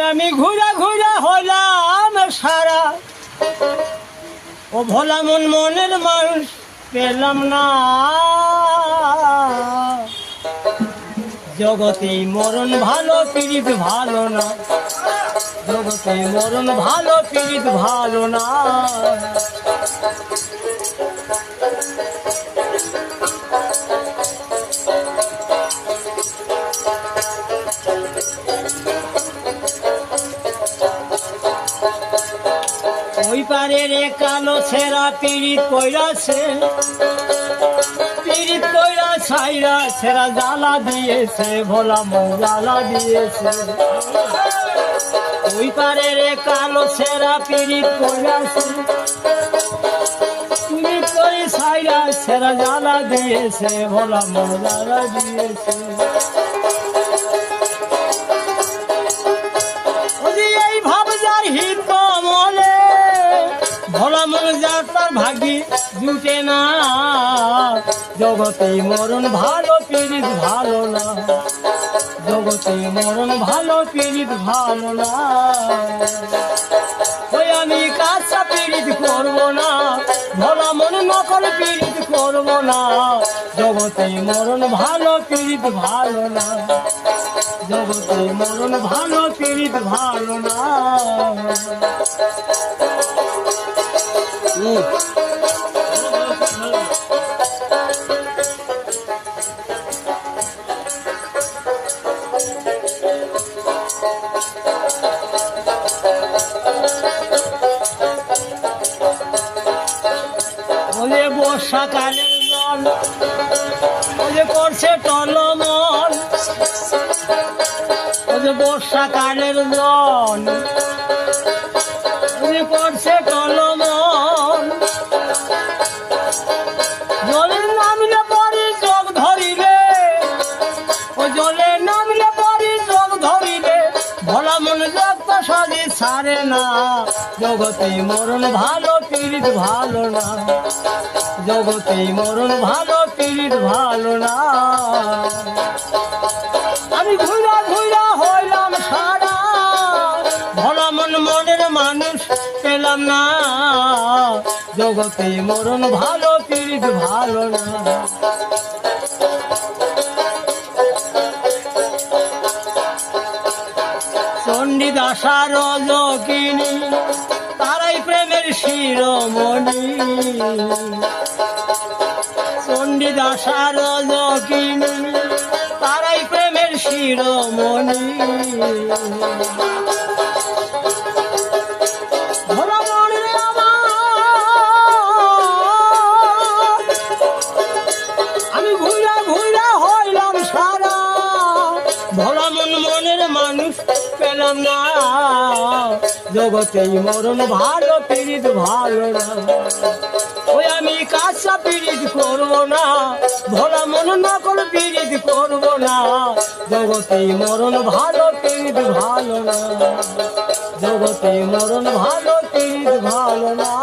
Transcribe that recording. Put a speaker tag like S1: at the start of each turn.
S1: আমি ঘুরা ঘুরা হলাম সারা। ও ভোলা মন মনের মানুষ, পেলাম না। জগতে মরণ ভালো, পীড়িত ভালো না। জগতে মরণ ভালো, পীড়িত ভালো না। পারে রে কালো ছেঁড়া পীড়িত কইরাছে পীড়িত কইরা ছাইরা ছেঁড়া জ্বালা দিয়েছে, ভোলা জ্বালা দিয়েছে। ওই পারে রে কালো ছেঁড়া পীড়িত কইরাছে করে ছাইরা ছেঁড়া জ্বালা দিয়েছে, ভোলা জ্বালা দিয়েছে। মন যার ভাগ্যি জুটে না। জগতে মরণ ভালো, পীড়িত ভালো না। জগতে মরণ ভালো, পীড়িত ভালো না। ওই আমি কাঁচা পীড়িত করব না। ভোলা মন নকল পীড়িত করব না। জগতে মরণ ভালো, পীড়িত ভালো না। জগতে মরণ ভালো, পীড়িত ভালো না। বলে বর্ষাকালের জল বলে করছে টলমল। বলে বর্ষাকালের জল বলে করছে টলমল। জলের নামলে পরে চোখ ধরিলে ও জলে নামলে পরে চোখ ধরিলে ভোলা মন জগত সাজি ছাড়ে না। জগতে মরণ ভালো, পীড়িত ভালো না। জগতে মরণ ভালো, পীড়িত ভালো না। আমি ঘুরা ঘুরা হইলাম সারা। ভোলা মন মনের মানুষ পেলাম না। জগতে মরণ ভালো, পীড়িত ভালো না। চণ্ডীদাসার যোগিনী, তারাই প্রেমের শিরোমণি। চণ্ডীদাসার যোগিনী, তারাই প্রেমের শিরোমণি। না জগতে মরণ ভালো, পীড়িত ভালো না। ওই আমি কাঁচা পীড়িত করব না, ভোলা মন নকল পীড়িত করব না। জগতে মরণ ভালো, পীড়িত ভালো না। জগতে মরণ ভালো, পীড়িত ভালো না।